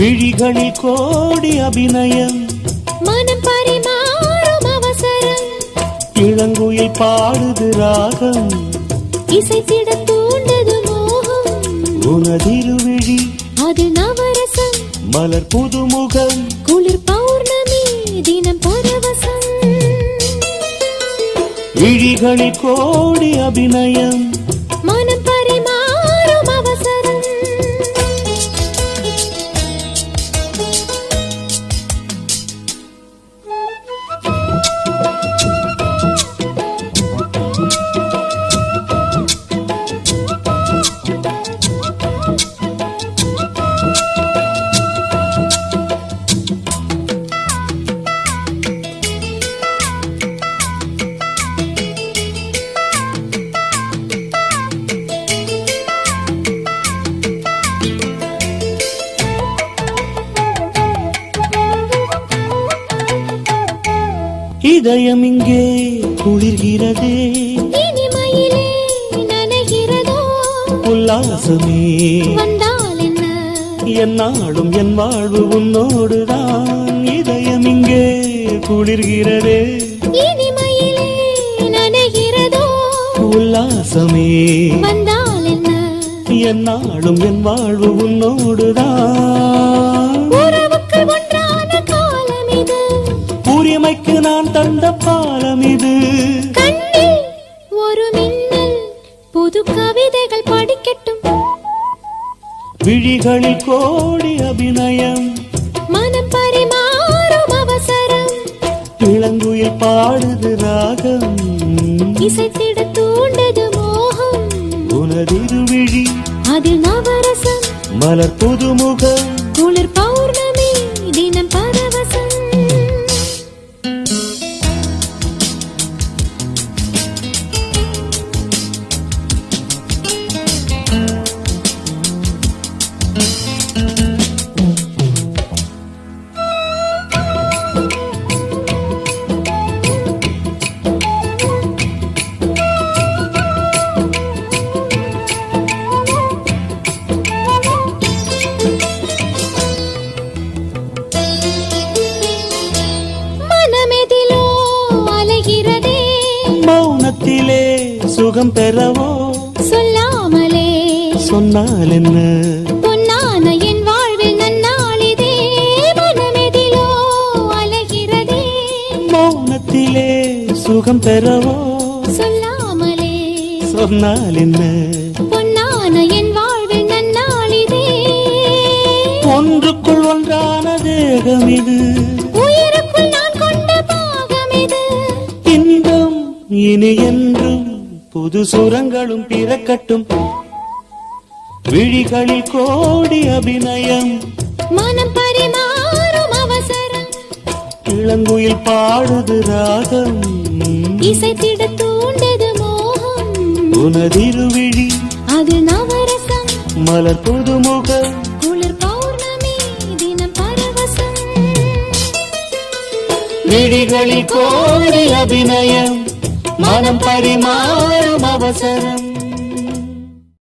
விழிகளில் கோடி அபிநயம். மனம் பரிமாறும் அவசரம். இளங்குயில் பாடுது ராகம். இசைத்திட தூண்டது மோகம். உனதிருவிழி. அது நவரசம். மலர் புதுமுகம். குளிர் பௌர்ணமி தினம் பரவசம். விழிகளில் கோடி அபிநயம். இதயம் இங்கே குளிர்கிறதே. உல்லாசமே. என்ன? என்னாலும் என் வாழ்வு உன்னோடுதான். இதயம் இங்கே குளிர்கிறதே. உல்லாசமே. என்ன? என்னாலும் என் வாழ்வு உன்னோடுதான். உரிமைக்கு நான் தந்த பாலம் இது. ஒரு மின்னல் புது கவிதைகள் படிக்கட்டும். விழிகளில் கோடி அபிநயம். மனம் பரிமாறும் அவசரம். இளங்குயில் பாடுது ராகம். இசைத்திட தூண்டது மோகம். உனதிருவிழி அது நவரசம். மலர் புதுமுகம். குளிர் பௌர்ணமி தினம் பரவசம் சுகம் பெறவோ? சொல்லாமலே. சொன்னால் என்ன பொன்னான என் வாழ்வில் நன்னாளிதே மனமெதிலோ அலைகிறதே. மௌனத்திலே சுகம் பெறவோ? சொல்லாமலே. சொன்னால் என்ன பொன்னான என் வாழ்வில் நன்னாளிதே. ஒன்றுக்குள் ஒன்றான தேகம் இது உயிருக்குள் நான் கொண்ட பாகம் இது இன்பம் இனி என்றும் புது சுரங்களும் பிறக்கட்டும். விழிகளில் கோடி அபிநயம். மனம் பரிமாறும் அவசரம். இளங்குயில் பாடுது ராகம். இசைத்திட தூண்டது மோகம். உனதிருவிழி அது நவரசம். மலர் புதுமுகம் குளிர் பௌர்ணமி தினம் பரவசம். விழிகளில் கோடி அபிநயம். மனம் பரிமாறும் அவசரம்.